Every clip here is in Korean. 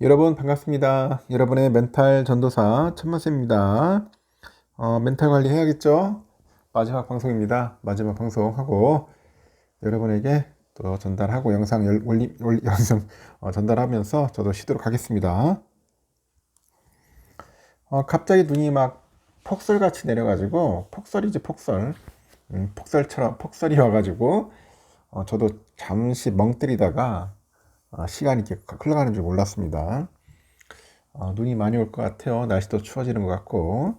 여러분 반갑습니다. 여러분의 멘탈 전도사 천만세입니다. 어, 멘탈 관리 해야겠죠? 마지막 방송입니다. 마지막 방송하고 여러분에게 또 전달하고 영상 열, 올리, 올리, 영상 어, 전달하면서 저도 쉬도록 하겠습니다. 어, 갑자기 눈이 막 폭설같이 내려가지고 폭설이지 폭설 음, 폭설처럼 폭설이 와가지고 어, 저도 잠시 멍 때리다가 아, 시간이 이렇게 흘러가는 줄 몰랐습니다. 아, 눈이 많이 올 것 같아요. 날씨도 추워지는 것 같고.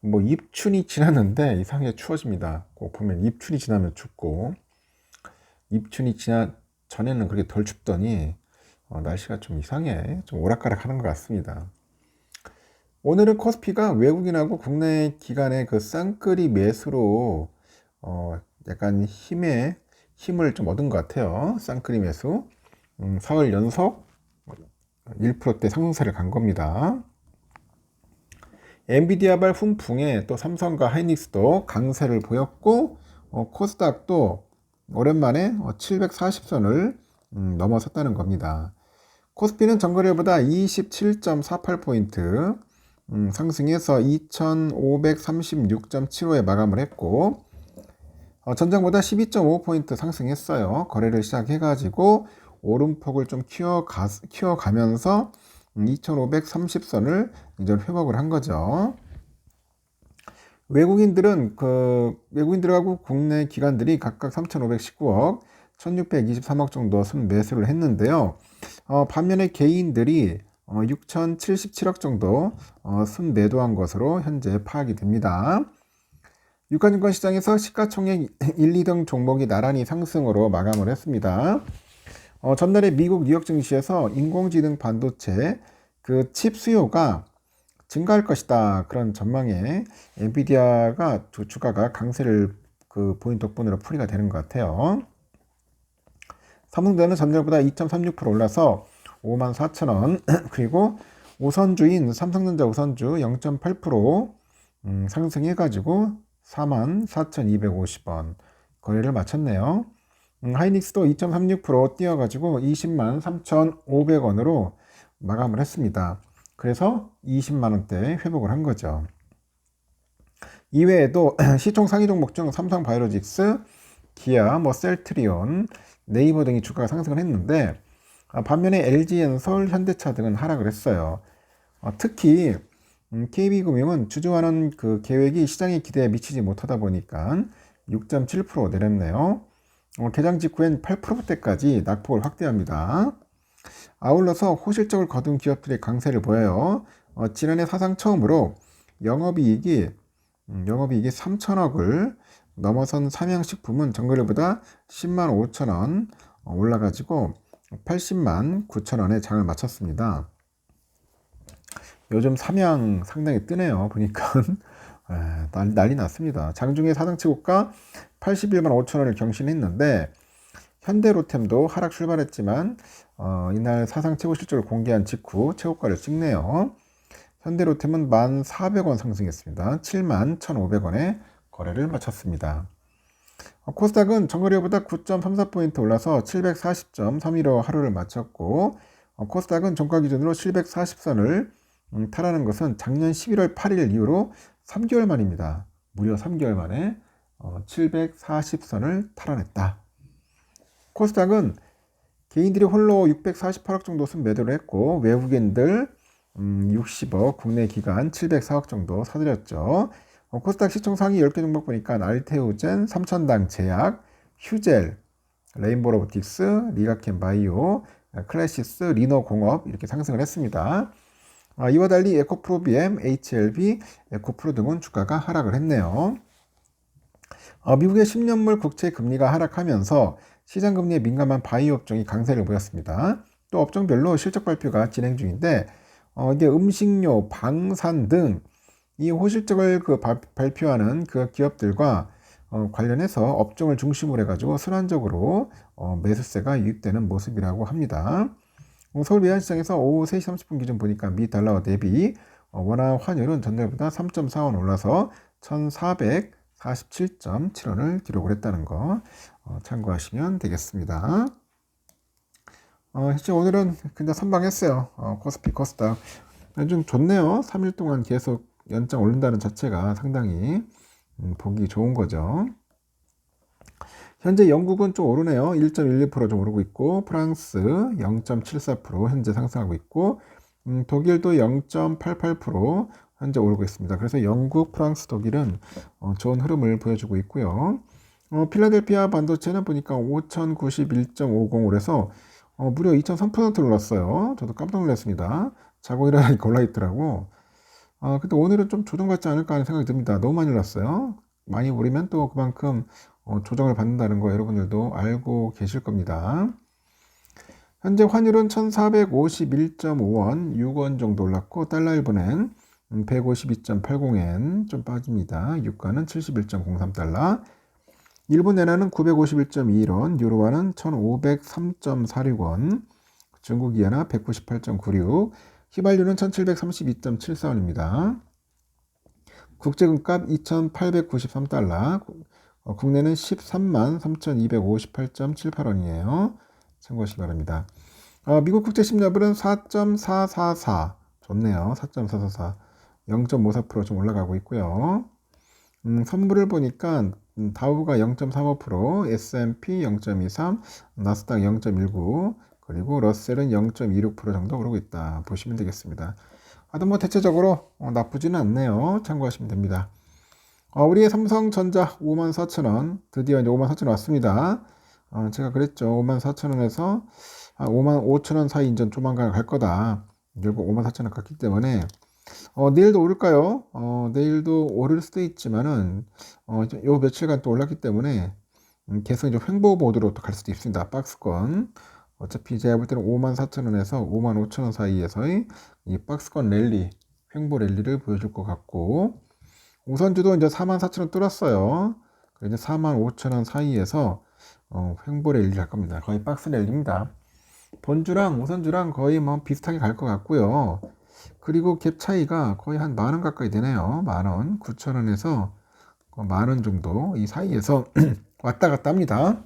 뭐 입춘이 지났는데 이상하게 추워집니다. 꼭 보면 입춘이 지나면 춥고 입춘이 지나 전에는 그렇게 덜 춥더니 어, 날씨가 좀 이상해. 좀 오락가락 하는 것 같습니다. 오늘은 코스피가 외국인하고 국내 기관의 그 쌍끌이 매수로 어, 약간 힘에 힘을 좀 얻은 것 같아요. 쌍끌이 매수. 음, 사흘 연속 1%대 상승세를 간 겁니다. 엔비디아발 훈풍에 또 삼성과 하이닉스도 강세를 보였고 어, 코스닥도 오랜만에 740선을 음, 넘어섰다는 겁니다. 코스피는 전거래보다 27.48포인트 음, 상승해서 2536.75에 마감을 했고 어, 전장보다 12.5포인트 상승했어요. 거래를 시작해가지고 오름폭을 좀 키워가, 키워가면서 2530선을 이제 회복을 한 거죠. 외국인들은 그 외국인들하고 국내 기관들이 각각 3,519억, 1,623억 정도 순 매수를 했는데요. 어, 반면에 개인들이 어, 6,077억 정도 어, 순 매도한 것으로 현재 파악이 됩니다. 유가증권 시장에서 시가총액 1, 2등 종목이 나란히 상승으로 마감을 했습니다. 어, 전날에 미국 뉴욕 증시에서 인공지능 반도체 그 칩 수요가 증가할 것이다 그런 전망에 엔비디아가 주, 주가가 강세를 그 보인 덕분으로 풀이가 되는 것 같아요. 삼성전자는 전날보다 2.36% 올라서 5만 4천 원 그리고 우선주인 삼성전자 우선주 0.8% 음, 상승해가지고 4만 4,250원 거래를 마쳤네요. 음, 하이닉스도 2.36% 뛰어가지고 20만 3,500원으로 마감을 했습니다. 그래서 20만원대 회복을 한 거죠. 이외에도 시총 상위 종목 중 삼성 바이오로직스, 기아, 뭐 셀트리온, 네이버 등이 주가가 상승을 했는데 아, 반면에 LG엔솔, 현대차 등은 하락을 했어요. 어, 특히 음, KB금융은 주주환원 그 계획이 시장의 기대에 미치지 못하다 보니까 6.7% 내렸네요. 어, 개장 직후엔 8%대까지 낙폭을 확대합니다. 아울러서 호실적을 거둔 기업들의 강세를 보여요. 어, 지난해 사상 처음으로 영업이익이 음, 영업이익이 3천억을 넘어선 삼양식품은 전거래보다 10만 5천 원 올라가지고 80만 9천 원에 장을 마쳤습니다. 요즘 삼양 상당히 뜨네요. 보니까 에, 난리 났습니다. 장중에 사상 최고가 81만 5천 원을 경신했는데 현대로템도 하락 출발했지만 어, 이날 사상 최고 실적을 공개한 직후 최고가를 찍네요. 현대로템은 1,400원 상승했습니다. 7만 1,500원에 거래를 마쳤습니다. 어, 코스닥은 전거래보다 9.34포인트 올라서 740.31호 하루를 마쳤고 어, 코스닥은 종가 기준으로 740선을 음, 탈하는 것은 작년 11월 8일 이후로 3개월 만입니다. 무려 3개월 만에 어, 740선을 탈환했다. 코스닥은 개인들이 홀로 648억 정도 순 매도를 했고 외국인들 음, 60억, 국내 기관 704억 정도 사들였죠. 어, 코스닥 시총 상위 10개 종목 보니까 알테우젠, 삼천당 제약, 휴젤, 레인보 로보틱스, 리가켄 바이오, 클래시스, 리노공업 이렇게 상승을 했습니다. 아, 이와 달리 에코프로비엠, HLB, 에코프로 등은 주가가 하락을 했네요. 어, 미국의 10년물 국채 금리가 하락하면서 시장 금리에 민감한 바이오 업종이 강세를 보였습니다. 또 업종별로 실적 발표가 진행 중인데 어, 이게 음식료, 방산 등 이 호실적을 그 바, 발표하는 그 기업들과 어, 관련해서 업종을 중심으로 해가지고 순환적으로 어, 매수세가 유입되는 모습이라고 합니다. 어, 서울 외환시장에서 오후 3시 30분 기준 보니까 미 달러 대비 어, 원화 환율은 전날보다 3.4원 올라서 1,447.7원을 기록을 했다는 거 어, 참고하시면 되겠습니다. 어, 실제 오늘은 그냥 선방했어요. 어, 코스피 코스닥 좀 좋네요. 3일 동안 계속 연장 올린다는 자체가 상당히 음, 보기 좋은 거죠. 현재 영국은 좀 오르네요. 1.12%좀 오르고 있고 프랑스 0.74% 현재 상승하고 있고 음, 독일도 0.88% 현재 오르고 있습니다. 그래서 영국, 프랑스, 독일은 어, 좋은 흐름을 보여주고 있고요. 어, 필라델피아 반도체는 보니까 5,091.50을 해서 어, 무려 2.3% 올랐어요. 저도 깜짝 놀랐습니다. 자고 일어나니까 올라있더라고. 어, 근데 오늘은 좀 조정받지 않을까 하는 생각이 듭니다. 너무 많이 올랐어요. 많이 오르면 또 그만큼 어, 조정을 받는다는 거 여러분들도 알고 계실 겁니다. 현재 환율은 1451.5원, 6원 정도 올랐고 달러 1분엔 152.80엔 좀 빠집니다. 유가는 71.03달러. 일본 엔화는 951.21원, 유로화는 1503.46원, 중국 이엔화 198.96, 휘발유는 1732.74원입니다. 국제금값 2893달러, 어, 국내는 13만 3258.78원이에요. 참고하시기 바랍니다. 어, 미국 국제 10년물은 4.444 좋네요. 4.444 0.54%좀 올라가고 있고요. 음, 선물을 보니까 음, 다우가 0.35%, S&P 0.23, 나스닥 0.19, 그리고 러셀은 0.26% 정도 오르고 있다. 보시면 되겠습니다. 하여튼 뭐 대체적으로 어, 나쁘지는 않네요. 참고하시면 됩니다. 어, 우리의 삼성전자 54,000원 드디어 이제 54,000원 왔습니다. 어, 제가 그랬죠. 54,000원에서 55,000원 사이 인전 조만간 갈 거다. 결국 54,000원 갔기 때문에 어, 내일도 오를까요? 어, 내일도 오를 수도 있지만은 어, 요 며칠간 또 올랐기 때문에 음, 계속 이제 횡보 모드로 또 갈 수도 있습니다. 박스권. 어차피 제가 볼 때는 54,000원에서 55,000원 사이에서의 이 박스권 랠리, 횡보 랠리를 보여줄 것 같고 우선주도 이제 44,000원 뚫었어요. 이제 45,000원 사이에서 어, 횡보 랠리 갈 겁니다. 거의 박스 랠리입니다. 본주랑 우선주랑 거의 뭐 비슷하게 갈 것 같고요. 그리고 갭 차이가 거의 한 만 원 가까이 되네요. 만 원, 9천 원에서 만 원 정도 이 사이에서 왔다 갔다 합니다.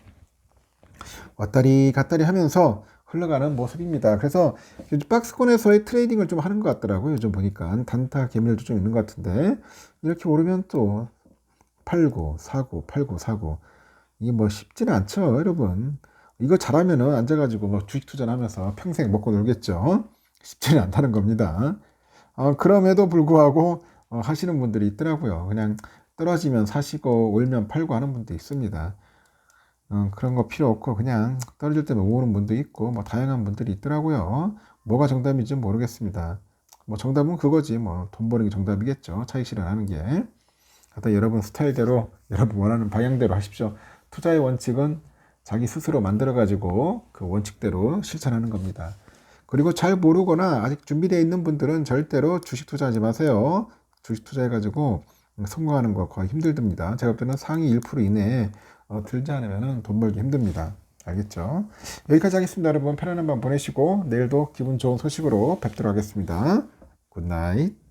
왔다리 갔다리 하면서 흘러가는 모습입니다. 그래서 박스권에서의 트레이딩을 좀 하는 것 같더라고요. 요즘 보니까 단타 개미들도 좀 있는 것 같은데 이렇게 오르면 또 팔고 사고 팔고 사고 이게 뭐 쉽지는 않죠, 여러분. 이거 잘하면은 앉아가지고 뭐 주식 투자하면서 평생 먹고 놀겠죠. 쉽지는 않다는 겁니다. 어, 그럼에도 불구하고 어, 하시는 분들이 있더라고요. 그냥 떨어지면 사시고 올면 팔고 하는 분도 있습니다. 어, 그런 거 필요 없고 그냥 떨어질 때만 모으는 분도 있고 뭐 다양한 분들이 있더라고요. 뭐가 정답인지 모르겠습니다. 뭐 정답은 그거지 뭐 돈 버는 게 정답이겠죠. 차익 실현하는 게. 하여튼 여러분 스타일대로 여러분 원하는 방향대로 하십시오. 투자의 원칙은 자기 스스로 만들어 가지고 그 원칙대로 실천하는 겁니다. 그리고 잘 모르거나 아직 준비되어 있는 분들은 절대로 주식 투자하지 마세요. 주식 투자해 가지고 성공하는 거 거의 힘들답니다. 제가 볼 때는 상위 1% 이내에 어, 들지 않으면 돈 벌기 힘듭니다. 알겠죠? 여기까지 하겠습니다. 여러분 편안한 밤 보내시고 내일도 기분 좋은 소식으로 뵙도록 하겠습니다. 굿나잇.